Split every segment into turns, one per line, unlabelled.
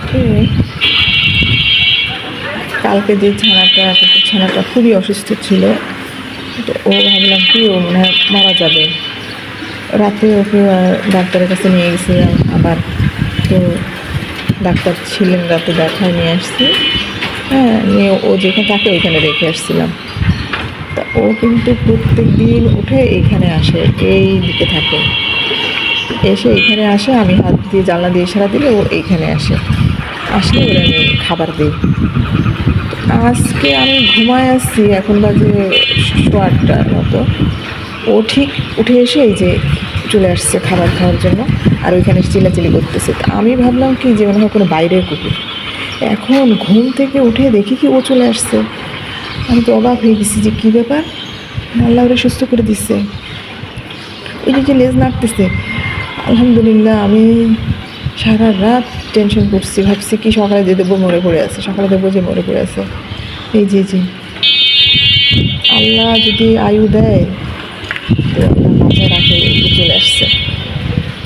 উঠে কালকে যে ছানাটা ছানাটা খুবই অসুস্থ ছিল, তো ও ভাবলাম কি, ও মনে হয় মারা যাবে। রাতে ওকে ডাক্তারের কাছে নিয়ে গেছিলাম আবার। তো ডাক্তার ছিলেন, রাতে দেখায় নিয়ে আসছি। হ্যাঁ নিয়ে ও যেখানে তাকে ওইখানে রেখে আসছিলাম। তা ও কিন্তু প্রত্যেক দিন উঠে এইখানে আসে, এই দিকে থাকে। এসে এখানে আসে, আমি হাত দিয়ে জানলা দিয়ে সারা দিলে ও এইখানে আসে। আসলে ওরা খাবার দিই আজকে আমি ঘুমায় আসছি, এখন বাজে আটটার মতো। ও ঠিক উঠে এসে এই যে চলে আসছে খাবার খাওয়ার জন্য, আর ওইখানে চিলাচিলি করতেছে। তা আমি ভাবলাম কি যে মনে হয় কোনো বাইরের কুকুর। এখন ঘুম থেকে উঠে দেখি কি ও চলে আসছে। আমি তো অবাক হয়ে গেছি যে কী ব্যাপার? আল্লাহ ওরা সুস্থ করে দিচ্ছে যে যে লেজ নাড়তেছে। আলহামদুলিল্লাহ আমি সারা রাত টেনশন করছি। ভাবছি কি সকালে যে দেবো মরে পড়ে আছে, সকালে দেবো যে মরে পড়ে আছে। এই যে যে। আল্লাহ যদি আয়ু দেয়, তো আল্লাহ মাথায় রাখে চলে আসছে।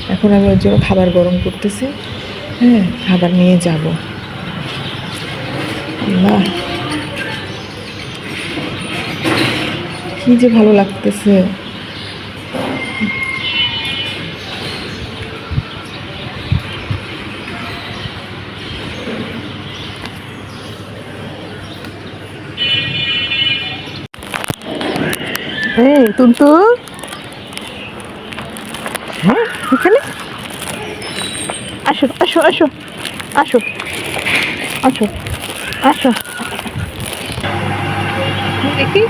এখন আমি ওর জন্য খাবার গরম করতেছি। হ্যাঁ খাবার নিয়ে যাব। আল্লাহ। কি যে ভালো লাগতেছে। এই তুন্তু হ্যাঁ এখানে? আসো আসো আসো আসো আসো আসো। দেখি।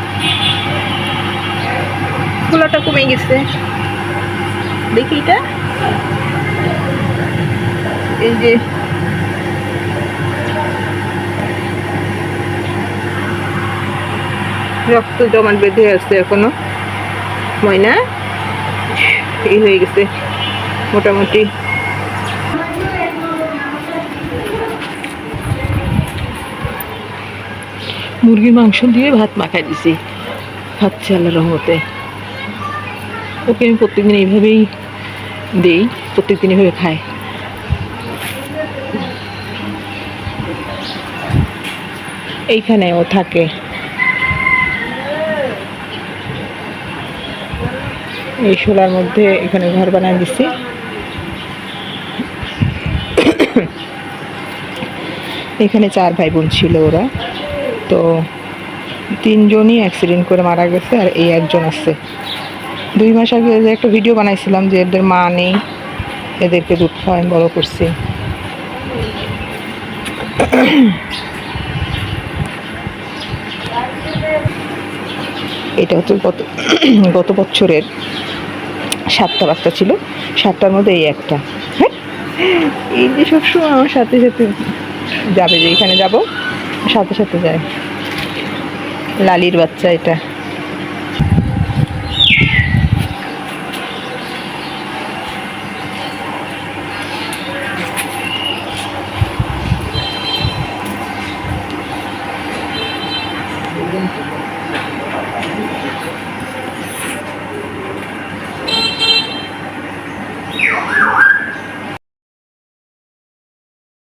ফুলাটা কমে গেছে। দেখি এটা। এই যে রক্ত জমাট বেঁধে আছে এখনও। ময়না, এই হয়ে গেছে, মোটামুটি। মুরগির মাংস দিয়ে ভাত মাখাই দিছি খাচ্ছে আল্লাহ রহমতে। ওকে আমি প্রত্যেকদিন এইভাবেই দিই, প্রত্যেকদিন এইভাবে খায় এইখানে ও থাকে। এই শোলার মধ্যে এখানে ঘর বানিয়ে দিছি। এখানে চার ভাই বোন ছিল ওরা। তো তিনজনই অ্যাক্সিডেন্ট করে মারা গেছে আর এই একজন আছে। দুই মাস আগে যে একটা ভিডিও বানাইছিলাম যে এদের মা নেই, এদেরকে দুধ খাওয়াই বড় করছি। এটা হচ্ছে গত গত বছরের সাতটা বাচ্চা ছিল। সাতটার মধ্যে এই একটা। হ্যাঁ? এই যে সবসময় আমার সাথে সাথে যাবে যে এখানে যাব, সাথে সাথে যায়। লালির বাচ্চা এটা।